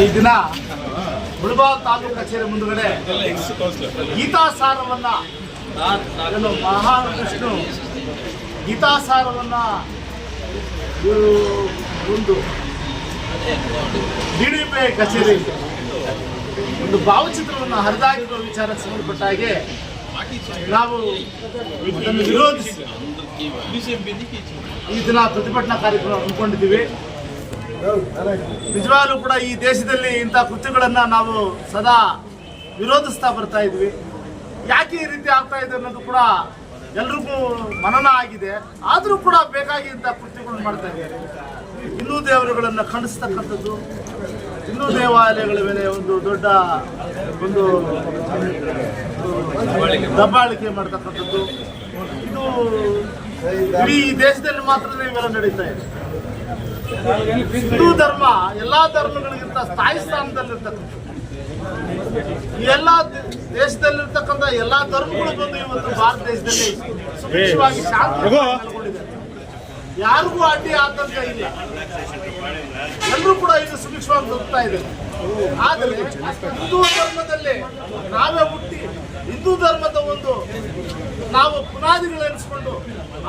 ಈ ದಿನ ಮುಳಬಾಲ್ ತಾಲೂಕು ಕಚೇರಿ ಮುಂದುಗಡೆ ಗೀತಾಸಾರವನ್ನ ಅದನ್ನು ಮಹಾನ್ ವಿಷ್ಣು ಗೀತಾಸಾರವನ್ನ ಒಂದು ಡಿ ಡಿ ಪಿ ಕಚೇರಿ ಒಂದು ಭಾವಚಿತ್ರವನ್ನು ಹರಿದಾಗಿರುವ ವಿಚಾರ ಸಂಬಂಧಪಟ್ಟ ಹಾಗೆ ನಾವು ವಿರೋಧಿಸಿ ಈ ದಿನ ಪ್ರತಿಭಟನಾ ಕಾರ್ಯಕ್ರಮ ಹಮ್ಮಿಕೊಂಡಿದ್ದೀವಿ. ನಿಜವಾಗ್ಲೂ ಕೂಡ ಈ ದೇಶದಲ್ಲಿ ಇಂಥ ಕೃತ್ಯಗಳನ್ನ ನಾವು ಸದಾ ವಿರೋಧಿಸ್ತಾ ಬರ್ತಾ ಇದ್ವಿ. ಯಾಕೆ ಈ ರೀತಿ ಆಗ್ತಾ ಇದೆ ಅನ್ನೋದು ಕೂಡ ಎಲ್ರಿಗೂ ಮನನ ಆಗಿದೆ. ಆದರೂ ಕೂಡ ಬೇಕಾಗಿದ್ದ ಕೃತ್ಯಗಳನ್ನ ಮಾಡ್ತಾ ಇದ್ದಾರೆ. ಹಿಂದೂ ದೇವರುಗಳನ್ನು ಖಂಡಿಸ್ತಕ್ಕಂಥದ್ದು, ಹಿಂದೂ ದೇವಾಲಯಗಳ ಮೇಲೆ ಒಂದು ದೊಡ್ಡ ಒಂದು ದಬ್ಬಾಳಿಕೆ ಮಾಡ್ತಕ್ಕಂಥದ್ದು. ಇದು ಇಡೀ ದೇಶದಲ್ಲಿ ಮಾತ್ರ ಇವೆಲ್ಲ ನಡೀತಾ ಇದೆ. ಹಿಂದೂ ಧರ್ಮ, ಎಲ್ಲಾ ಧರ್ಮಗಳಿಗಿಂತ ಸ್ಥಾಯಿ ಸ್ಥಾನದಲ್ಲಿರ್ತಕ್ಕಂಥ ಎಲ್ಲ ದೇಶದಲ್ಲಿರ್ತಕ್ಕಂಥ ಎಲ್ಲಾ ಧರ್ಮಗಳು ಬಂದು ಇವತ್ತು ಭಾರತ ದೇಶದಲ್ಲಿ ಸುಭಿಕ್ಷವಾಗಿ ಶಾಂತಿ ಯಾರಿಗೂ ಅಡ್ಡಿ ಆತಂಕ ಇಲ್ಲ ಎಲ್ಲರೂ ಕೂಡ ಇದು ಸುಭಿಕ್ಷವಾಗಿ ಬದುಕ್ತಾ ಇದೆ. ಆದರೆ ಹಿಂದೂ ಧರ್ಮದಲ್ಲಿ ನಾವೇ ಹುಟ್ಟಿ ಹಿಂದೂ ಧರ್ಮದ ಒಂದು ನಾವು ಪುನಾದಿಗಳೆನಿಸ್ಕೊಂಡು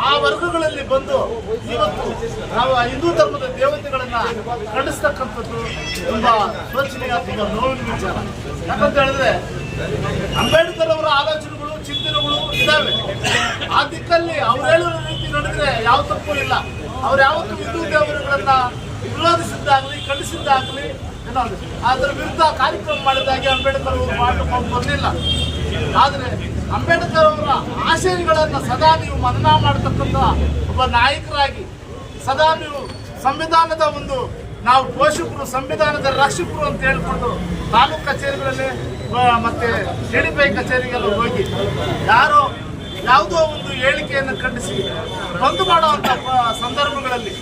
ಆ ವರ್ಗಗಳಲ್ಲಿ ಬಂದು ಇವತ್ತು ನಾವು ಆ ಹಿಂದೂ ಧರ್ಮದ ದೇವತೆಗಳನ್ನ ಖಂಡಿಸ್ತಕ್ಕಂಥದ್ದು ತುಂಬಾ ಶೋಚನೀಯ ತುಂಬಾ ನೋವಿನ ವಿಚಾರ. ಯಾಕಂತ ಹೇಳಿದ್ರೆ ಅಂಬೇಡ್ಕರ್ ಅವರ ಆಲೋಚನೆಗಳು, ಚಿಂತನೆಗಳು ಇದ್ದಾವೆ. ಆ ದಿಕ್ಕಲ್ಲಿ ಅವ್ರು ನಡೆದ್ರೆ ಯಾವ ತಪ್ಪು ಇಲ್ಲ. ಅವ್ರು ಯಾವತ್ತೂ ಹಿಂದೂ ದೇವರುಗಳನ್ನ ವಿರೋಧಿಸಿದ್ದಾಗಲಿ, ಖಂಡಿಸಿದ್ದಾಗಲಿ ಏನೋ ಅದರ ವಿರುದ್ಧ ಕಾರ್ಯಕ್ರಮ ಮಾಡಿದಾಗೆ ಅಂಬೇಡ್ಕರ್ ಅವರು ಮಾಡಿಕೊಂಡು ಬರಲಿಲ್ಲ ಆದರೆ ಅಂಬೇಡ್ಕರ್ ಅವರ ಆಶಯಗಳನ್ನು ಸದಾ ನೀವು ಮನನ ಮಾಡತಕ್ಕಂಥ ಒಬ್ಬ ನಾಯಕರಾಗಿ, ಸದಾ ನೀವು ಸಂವಿಧಾನದ ಒಂದು ನಾವು ಪೋಷಕರು, ಸಂವಿಧಾನದ ರಕ್ಷಕರು ಅಂತ ಹೇಳ್ಕೊಂಡು ತಾಲೂಕು ಕಚೇರಿಗಳಲ್ಲಿ ಮತ್ತೆ ಮತ್ತೆ ಎಡಿಪೈ ಕಚೇರಿಗೆಲ್ಲ ಹೋಗಿ. ಯಾರೋ ಯಾವುದೋ ಒಂದು ಹೇಳಿಕೆಯನ್ನು ಖಂಡಿಸಿ, ಬಂದು ಮಾಡುವಂತಹ ಸಂದರ್ಭಗಳಲ್ಲಿ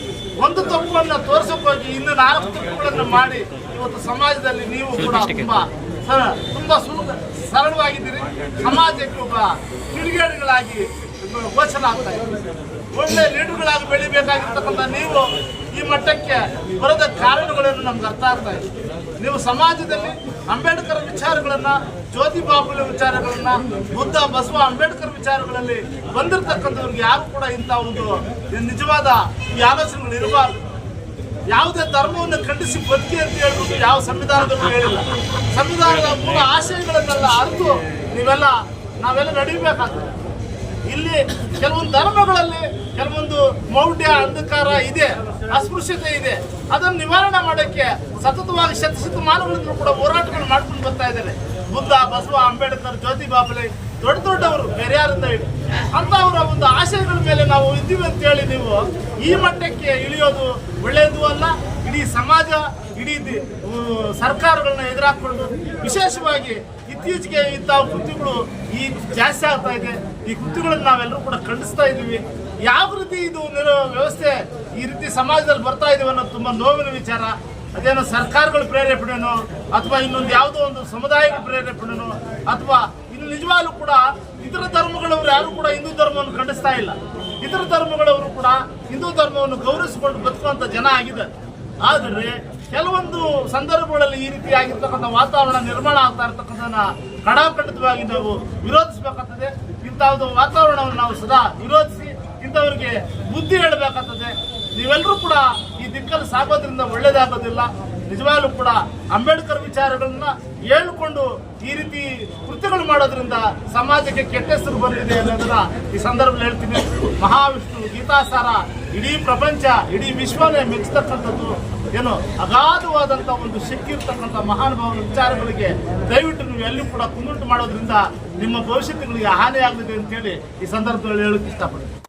ಒಂದು ತಪ್ಪನ್ನು ತೋರ್ಸಕ್ ಹೋಗಿ ಇನ್ನು ನಾಲ್ಕು ತಪ್ಪುಗಳನ್ನು ಮಾಡಿ ಇವತ್ತು ಸಮಾಜದಲ್ಲಿ ನೀವು ಕೂಡ ತುಂಬಾ ತುಂಬಾ ಸುಲಭ, ಸರಳವಾಗಿದ್ದೀರಿ. ಸಮಾಜಕ್ಕೆ ಒಬ್ಬ ಕಿಡಿಗೇಡಿಗಳಾಗಿ ಗೋಚರ ಆಗ್ತಾ ಇದ್ದೀರಿ ಒಳ್ಳೆ ಲೀಡರ್ಗಳಾಗಿ ಬೆಳಿಬೇಕಾಗಿರ್ತಕ್ಕಂಥ ನೀವು ಈ ಮಟ್ಟಕ್ಕೆ ಬರದ ಕಾರಣಗಳನ್ನು ನಮ್ಗೆ ಅರ್ಥ ಆಗ್ತಾ ಇದೆ. ನೀವು ಸಮಾಜದಲ್ಲಿ ಅಂಬೇಡ್ಕರ್ ವಿಚಾರಗಳನ್ನ, ಜ್ಯೋತಿ ಬಾಪುಲೆ ವಿಚಾರಗಳನ್ನ, ಬುದ್ಧ, ಬಸವ ಅಂಬೇಡ್ಕರ್ ವಿಚಾರಗಳಲ್ಲಿ ಬಂದಿರತಕ್ಕಂಥವ್ರಿಗೆ ಯಾರು ಕೂಡ ಇಂಥ ಒಂದು ನಿಜವಾದ ಈ ಆಲೋಚನೆಗಳು ಇರಬಾರ್ದು. ಯಾವುದೇ ಧರ್ಮವನ್ನು ಖಂಡಿಸಿ ಬದುಕಿ ಅಂತ ಹೇಳ್ಬಿಟ್ಟು ಯಾವ ಸಂವಿಧಾನದಲ್ಲೂ ಹೇಳಿಲ್ಲ. ಸಂವಿಧಾನದ ಮೂಲ ಆಶಯಗಳನ್ನೆಲ್ಲ ಅರಿತು ನೀವೆಲ್ಲ, ನಾವೆಲ್ಲ ನಡೀಬೇಕಾಗ್ತದೆ. ಇಲ್ಲಿ ಕೆಲವೊಂದು ಧರ್ಮಗಳಲ್ಲಿ ಕೆಲವೊಂದು ಮೌಢ್ಯ, ಅಂಧಕಾರ ಇದೆ, ಅಸ್ಪೃಶ್ಯತೆ ಇದೆ. ಅದನ್ನು ನಿವಾರಣೆ ಮಾಡೋಕ್ಕೆ ಸತತವಾಗಿ ಶತಶತಮಾನಗಳಿಂದಲೂ ಕೂಡ ಹೋರಾಟಗಳು ಮಾಡ್ಕೊಂಡು ಬರ್ತಾ ಇದ್ದಾರೆ ಬುದ್ಧ, ಬಸವ, ಅಂಬೇಡ್ಕರ್, ಜ್ಯೋತಿ ದೊಡ್ಡ ದೊಡ್ಡವರು ಬೇರೆಯಾರಿಂದ ಹೇಳಿ ಅಂತವರ ಒಂದು ಆಶಯಗಳ ಮೇಲೆ ನಾವು ಇದ್ದೀವಿ ಅಂತೇಳಿ ನೀವು ಈ ಮಟ್ಟಕ್ಕೆ ಇಳಿಯೋದು ಒಳ್ಳೆಯದು ಅಲ್ಲ. ಇಡೀ ಸಮಾಜ ಇಡೀ ಸರ್ಕಾರಗಳನ್ನ ಎದುರಾಕೊಂಡು ವಿಶೇಷವಾಗಿ ಇತ್ತೀಚೆಗೆ ಇಂಥ ಕೃತ್ಯಗಳು ಈ ಜಾಸ್ತಿ ಆಗ್ತಾ ಇದೆ. ಈ ಕೃತ್ಯಗಳನ್ನು ನಾವೆಲ್ಲರೂ ಕೂಡ ಖಂಡಿಸ್ತಾ ಇದ್ದೀವಿ. ಯಾವ ರೀತಿ ಇದು ವ್ಯವಸ್ಥೆ ಈ ರೀತಿ ಸಮಾಜದಲ್ಲಿ ಬರ್ತಾ ಇದೀವಿ ಅನ್ನೋದು ತುಂಬಾ ನೋವಿನ ವಿಚಾರ. ಅದೇನೋ ಸರ್ಕಾರಗಳ ಪ್ರೇರೇಪಣೆನೋ ಅಥವಾ ಇನ್ನೊಂದು ಯಾವುದೋ ಒಂದು ಸಮುದಾಯಗಳ ಪ್ರೇರೇಪಣೆನೋ ಅಥವಾ ಇನ್ನು ನಿಜವಾಗ್ಲೂ ಕೂಡ ಇತರ ಧರ್ಮಗಳವರು ಯಾರು ಕೂಡ ಹಿಂದೂ ಧರ್ಮವನ್ನು ಖಂಡಿಸ್ತಾ ಇಲ್ಲ. ಇತರ ಧರ್ಮಗಳವರು ಕೂಡ ಹಿಂದೂ ಧರ್ಮವನ್ನು ಗೌರವಿಸಿಕೊಂಡು ಬದುಕುವಂತ ಜನ ಆಗಿದೆ ಆದರೆ ಕೆಲವೊಂದು ಸಂದರ್ಭಗಳಲ್ಲಿ ಈ ರೀತಿ ಆಗಿರ್ತಕ್ಕಂಥ ವಾತಾವರಣ ನಿರ್ಮಾಣ ಆಗ್ತಾ ಇರ್ತಕ್ಕಂಥದನ್ನ ಕಡಾಖಂಡಿತವಾಗಿ ನಾವು ವಿರೋಧಿಸಬೇಕಾಗ್ತದೆ. ಇಂಥದ್ದು ವಾತಾವರಣವನ್ನು ನಾವು ಸದಾ ವಿರೋಧಿಸಿ ಇಂಥವ್ರಿಗೆ ಬುದ್ಧಿ ಹೇಳಬೇಕಾಗ್ತದೆ. ನೀವೆಲ್ಲರೂ ಕೂಡ ಈ ದಿಕ್ಕಲ್ಲಿ ಸಾಗೋದ್ರಿಂದ ಒಳ್ಳೇದಾಗೋದಿಲ್ಲ. ನಿಜವಾಗ್ಲೂ ಕೂಡ ಅಂಬೇಡ್ಕರ್ ವಿಚಾರಗಳನ್ನ ಹೇಳಿಕೊಂಡು ಈ ರೀತಿ ಕೃತ್ಯಗಳು ಮಾಡೋದ್ರಿಂದ ಸಮಾಜಕ್ಕೆ ಕೆಟ್ಟ ಹೆಸರು ಬಂದಿದೆ ಅನ್ನೋದನ್ನ ಈ ಸಂದರ್ಭದಲ್ಲಿ ಹೇಳ್ತೀನಿ. ಮಹಾವಿಷ್ಣು ಗೀತಾಸಾರ, ಇಡೀ ಪ್ರಪಂಚ, ಇಡೀ ವಿಶ್ವನೇ ಮೆಚ್ಚತಕ್ಕಂಥದ್ದು ಏನು ಅಗಾಧವಾದಂಥ ಒಂದು ಶಕ್ತಿ ಇರ್ತಕ್ಕಂಥ ಮಹಾನುಭಾವನ ವಿಚಾರಗಳಿಗೆ ದಯವಿಟ್ಟು ನೀವು ಎಲ್ಲಿ ಕೂಡ ಕುಂದುಂಟು ಮಾಡೋದ್ರಿಂದ ನಿಮ್ಮ ಭವಿಷ್ಯತ್ಗಳಿಗೆ ಹಾನಿಯಾಗಲಿದೆ ಅಂತೇಳಿ ಈ ಸಂದರ್ಭದಲ್ಲಿ ಹೇಳಕ್ ಇಷ್ಟಪಡ್ತೀನಿ.